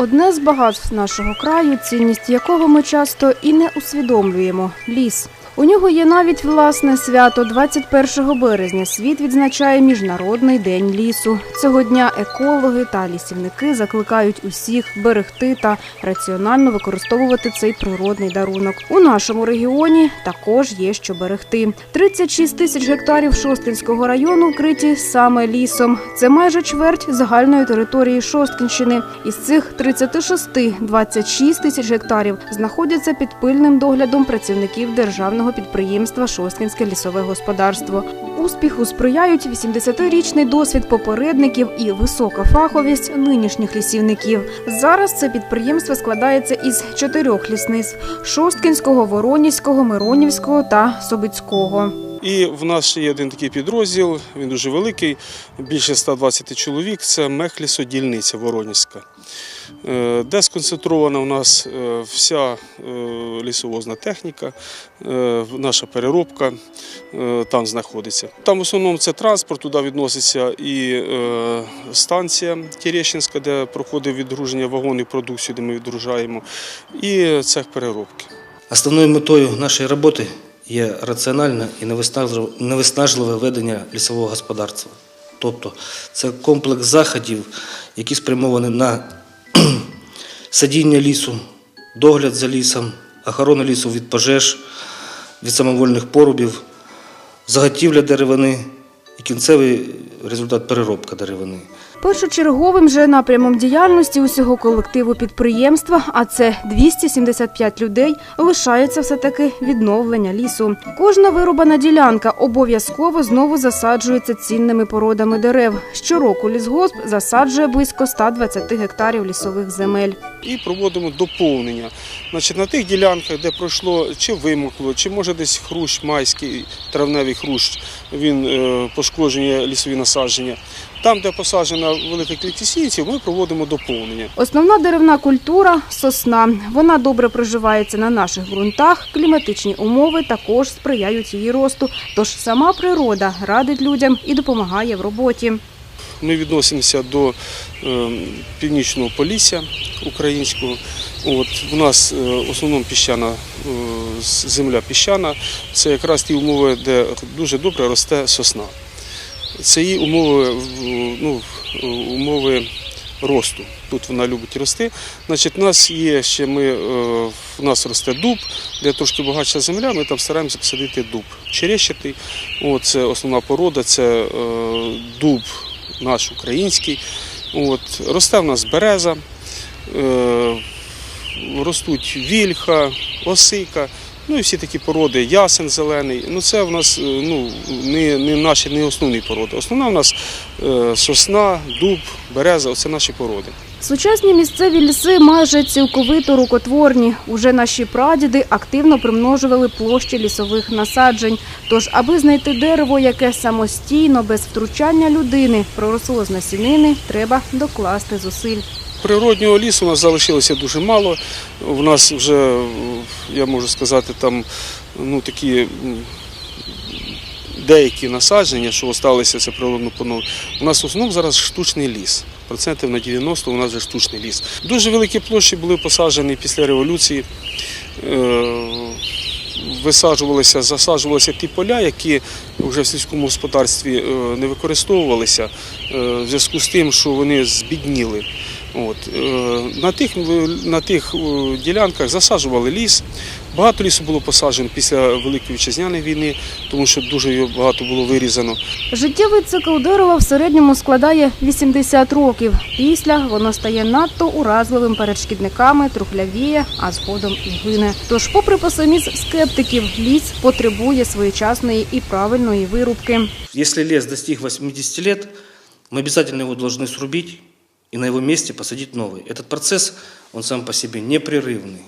Одне з багатств нашого краю, цінність якого ми часто і не усвідомлюємо ліс. У нього є навіть власне свято 21 березня. Світ відзначає Міжнародний день лісу. Цього дня екологи та лісівники закликають усіх берегти та раціонально використовувати цей природний дарунок. У нашому регіоні також є що берегти. 36 тисяч гектарів Шосткинського району вкриті саме лісом. Це майже чверть загальної території Шосткинщини. Із цих 36 – 26 тисяч гектарів знаходяться під пильним доглядом працівників державного підприємства Шосткинське лісове господарство. Успіху сприяють 80-річний досвід попередників і висока фаховість нинішніх лісівників. Зараз це підприємство складається із чотирьох лісництв: Шосткинського, Воронівського, Миронівського та Собицького. І в нас ще є один такий підрозділ, він дуже великий, більше 120 чоловік. Це мехлісодільниця Воронівська, е, де сконцентрована у нас е, вся е, лісовозна техніка, наша переробка там знаходиться. Там в основному це транспорт, туди відноситься і станція Терещинська, де проходить відгруження вагонів продукції, де ми відгружаємо, і цех переробки. Основною метою нашої роботи є раціональне і невиснажливе- ведення лісового господарства. Тобто це комплекс заходів, які спрямовані на садіння лісу, догляд за лісом, охорону лісу від пожеж, від самовольних порубів, заготівля деревини і кінцевий результат переробка деревини. Першочерговим же напрямом діяльності усього колективу підприємства, а це 275 людей, лишається все таки відновлення лісу. Кожна вирубана ділянка обов'язково знову засаджується цінними породами дерев. Щороку лісгосп засаджує близько 120 гектарів лісових земель. і проводимо доповнення. Значить, на тих ділянках, де пройшло чи вимокло, чи може десь хрущ майський, травневий хрущ, він е, пошкоджує лісові насадження. Там, де посаджена велика кількість сіянців, ми проводимо доповнення. Основна деревна культура сосна. Вона добре проживається на наших ґрунтах. Кліматичні умови також сприяють її росту. Тож сама природа радить людям і допомагає в роботі. Ми відносимося до е, північного полісся українського. От, у нас е, в основному піщана, е, земля піщана. Це якраз ті умови, де дуже добре росте сосна. Це її умови, ну, умови росту. Тут вона любить рости. Значить, у нас є ще ми, е, у нас росте дуб, де трошки багатша земля, ми там стараємося посадити дуб. Черещатий, це основна порода, це е, дуб наш український. От, росте в нас береза, е, ростуть вільха, осика, ну і всі такі породи, ясен зелений. Ну це в нас е, ну, не, не наші не основні породи. Основна в нас е, сосна, дуб, береза це наші породи. Сучасні місцеві ліси майже цілковито рукотворні. Уже наші прадіди активно примножували площі лісових насаджень. Тож, аби знайти дерево, яке самостійно, без втручання людини, проросло з насінини, треба докласти зусиль. Природнього лісу у нас залишилося дуже мало. У нас вже, я можу сказати, там ну, такі деякі насадження, що залишилися це природно поновлення. У нас в основному зараз штучний ліс. Процентів на 90 у нас вже штучний ліс. Дуже великі площі були посаджені після революції. Е, Висаджувалися, засаджувалися ті поля, які вже в сільському господарстві е, не використовувалися е, в зв'язку з тим, що вони збідніли. От. е, На тих, на тих е, ділянках засаджували ліс. Багато лісу було посаджено після Великої вітчизняної війни, тому що дуже його багато було вирізано. Життєвий цикл дерева в середньому складає 80 років. Після воно стає надто уразливим перед шкідниками, трухлявіє, а згодом і гине. Тож, попри песимізм скептиків, ліс потребує своєчасної і правильної вирубки. Если лес достиг 80 лет, мы обязательно его должны срубить и на его месте посадить новый. Этот процесс, он сам по себе непрерывный.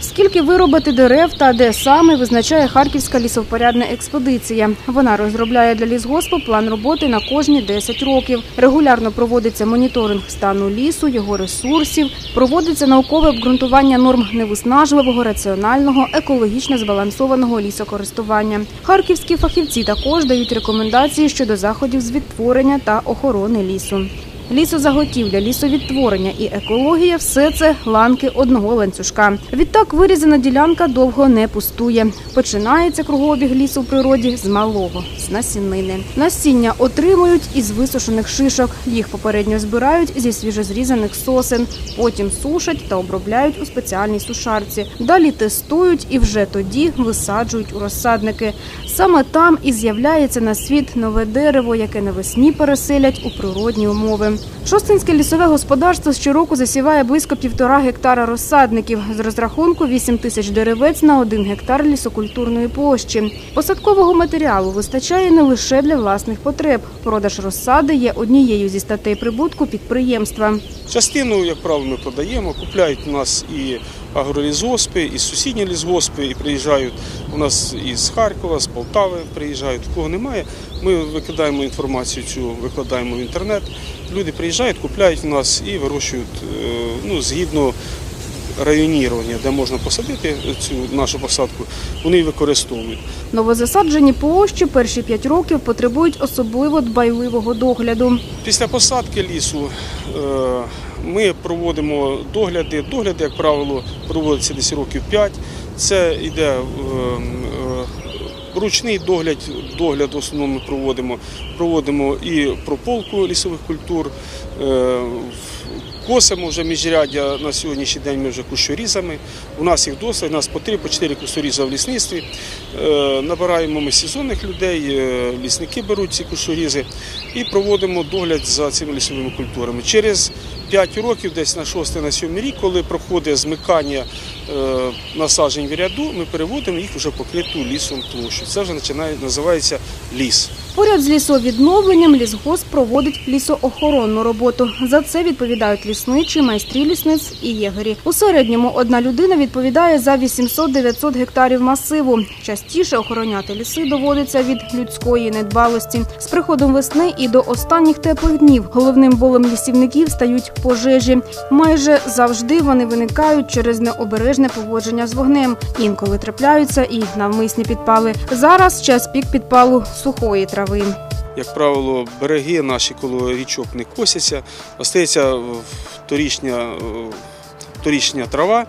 Скільки виробити дерев та де саме визначає Харківська лісовпорядна експедиція. Вона розробляє для лісгоспу план роботи на кожні 10 років. Регулярно проводиться моніторинг стану лісу, його ресурсів, проводиться наукове обґрунтування норм невиснажливого, раціонального, екологічно збалансованого лісокористування. Харківські фахівці також дають рекомендації щодо заходів з відтворення та охорони лісу. Лісозаготівля, лісовідтворення і екологія все це ланки одного ланцюжка. Відтак вирізана ділянка довго не пустує. Починається кругообіг лісу в природі з малого, з насіннини. Насіння отримують із висушених шишок. Їх попередньо збирають зі свіжозрізаних сосен, потім сушать та обробляють у спеціальній сушарці. Далі тестують і вже тоді висаджують у розсадники. Саме там і з'являється на світ нове дерево, яке навесні переселять у природні умови. Шостинське лісове господарство щороку засіває близько півтора гектара розсадників з розрахунку 8 тисяч деревець на один гектар лісокультурної площі. Посадкового матеріалу вистачає не лише для власних потреб. Продаж розсади є однією зі статей прибутку підприємства. Частину, як правило, ми продаємо, купляють у нас і агролізгоспи, і сусідні лісгоспи, і приїжджають у нас із Харкова, з Полтави приїжджають. Кого немає, ми викидаємо інформацію цю, викладаємо в інтернет. Люди приїжджають, купляють у нас і вирощують е, ну, згідно районірування, де можна посадити цю нашу посадку, вони використовують. Новозасаджені площі перші п'ять років потребують особливо дбайливого догляду. Після посадки лісу е, ми проводимо догляди. Догляди, як правило, проводяться десь років 5. Це йде е, ручний догляд, догляд в основному проводимо. Проводимо і прополку лісових культур, е, косимо вже міжряддя на сьогоднішній день ми вже кущорізами. У нас їх досить, у нас по 3 по 4 кущоріза в лісництві. Е, Набираємо ми сезонних людей, е, лісники беруть ці кущорізи і проводимо догляд за цими лісовими культурами. Через 5 років, десь на 6 на 7 рік, коли проходить змикання насаджень в ряду, ми переводимо їх вже покриту лісом площу. Це вже називається ліс. Поряд з лісовідновленням лісгосп проводить лісоохоронну роботу. За це відповідають лісничі, майстрі лісниць і єгері. У середньому одна людина відповідає за 800-900 гектарів масиву. Частіше охороняти ліси доводиться від людської недбалості. З приходом весни і до останніх теплих днів головним болем лісівників стають пожежі. Майже завжди вони виникають через необережне поводження з вогнем. Інколи трапляються і навмисні підпали. Зараз час пік підпалу сухої трави. Як правило, береги наші коло річок не косяться, остається е, торічня, е, торічня трава,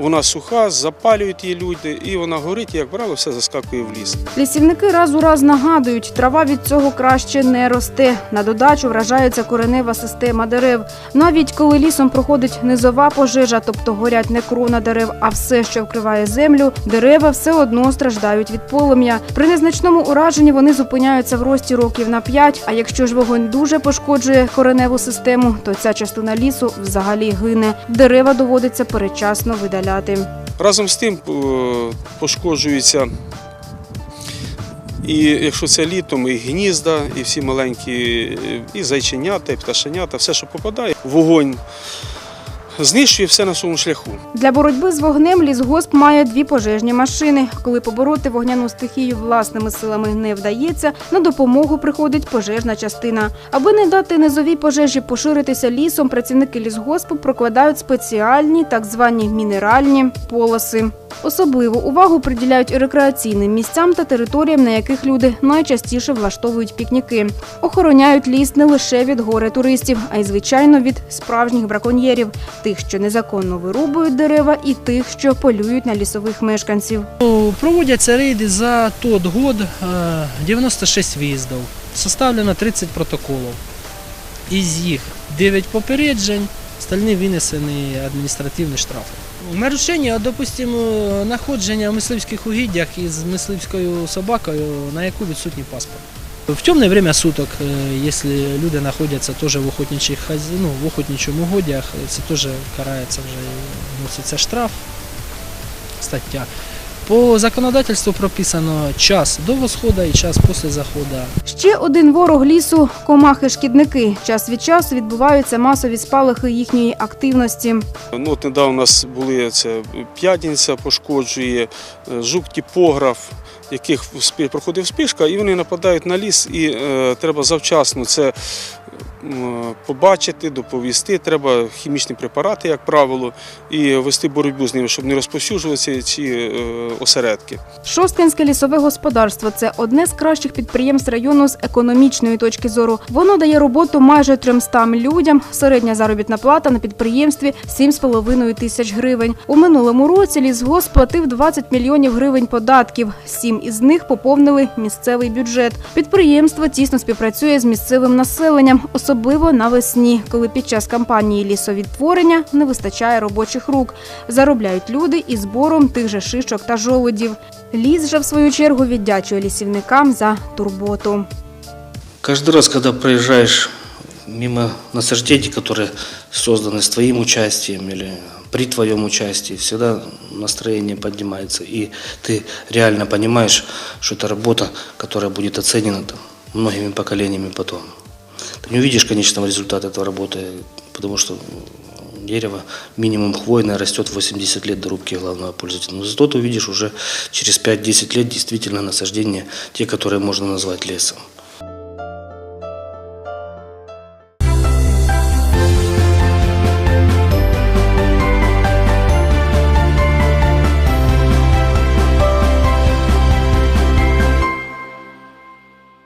вона суха, запалюють її люди, і вона горить, і, як правило, все заскакує в ліс. Лісівники раз у раз нагадують, трава від цього краще не росте. На додачу вражається коренева система дерев. Навіть коли лісом проходить низова пожежа, тобто горять не крона дерев, а все, що вкриває землю, дерева все одно страждають від полум'я. При незначному ураженні вони зупиняються в рості років на 5, А якщо ж вогонь дуже пошкоджує кореневу систему, то ця частина лісу взагалі гине. Дерева доводиться передчасно видаляти. Разом з тим пошкоджується, пошкоджуються. І якщо це літом, і гнізда, і всі маленькі, е, і зайченята, і пташенята, все, що попадає, вогонь знищує все на своєму шляху. Для боротьби з вогнем лісгосп має дві пожежні машини. Коли побороти вогняну стихію власними силами не вдається, на допомогу приходить пожежна частина. Аби не дати низовій пожежі поширитися лісом, працівники лісгоспу прокладають спеціальні так звані мінеральні полоси. Особливу увагу приділяють рекреаційним місцям та територіям, на яких люди найчастіше влаштовують пікніки. Охороняють ліс не лише від гори туристів, а й звичайно від справжніх браконьєрів, тих, що незаконно вирубують дерева, і тих, що полюють на лісових мешканців. Ну, Проводяться рейди за тот год, е, 96 виїздів. Составлено 30 протоколів. Із їх 9 попереджень, остальні вынесены административные штрафы. Нарушення, допустимо, знаходження в мисливських угіддях із мисливською собакою, на яку відсутній паспорт. В темне время суток, если якщо люди знаходяться теж в охотничьих, ну, в охотничому угодях, це теж карается вже носиться штраф, стаття. По законодавству прописано час до восходу і час після заходу. Ще один ворог лісу комахи-шкідники. Час від часу відбуваються масові спалахи їхньої активності. Ну, от недавно у нас були це п'ятниця пошкоджує, е, жук типограф, яких проходив спішка, і вони нападають на ліс, і е, треба завчасно це побачити, доповісти. Треба хімічні препарати, як правило, і вести боротьбу з ними, щоб не розповсюджувалися ці е, осередки. Шосткинське лісове господарство це одне з кращих підприємств району з економічної точки зору. Воно дає роботу майже 300 людям. Середня заробітна плата на підприємстві 7,5 тисяч гривень. У минулому році лісгосп платив 20 мільйонів гривень податків. Сім із них поповнили місцевий бюджет. Підприємство тісно співпрацює з місцевим населенням, особливо навесні, коли під час кампанії лісовідтворення не вистачає робочих рук. Заробляють люди і збором тих же шишок та жолудів. Ліс же в свою чергу віддячує лісівникам за турботу. Каждый раз, когда проезжаешь мимо насаждений, которые созданы с твоим участием или при твоем участии, всегда настроение поднимается. И ты реально понимаешь, что это работа, которая будет оценена там, многими поколениями потом. Не увидишь конечного результата этой работы, потому что дерево минимум хвойное растет 80 лет до рубки главного пользователя. Но зато ты увидишь уже через 5-10 лет действительно насаждения, те, которые можно назвать лесом.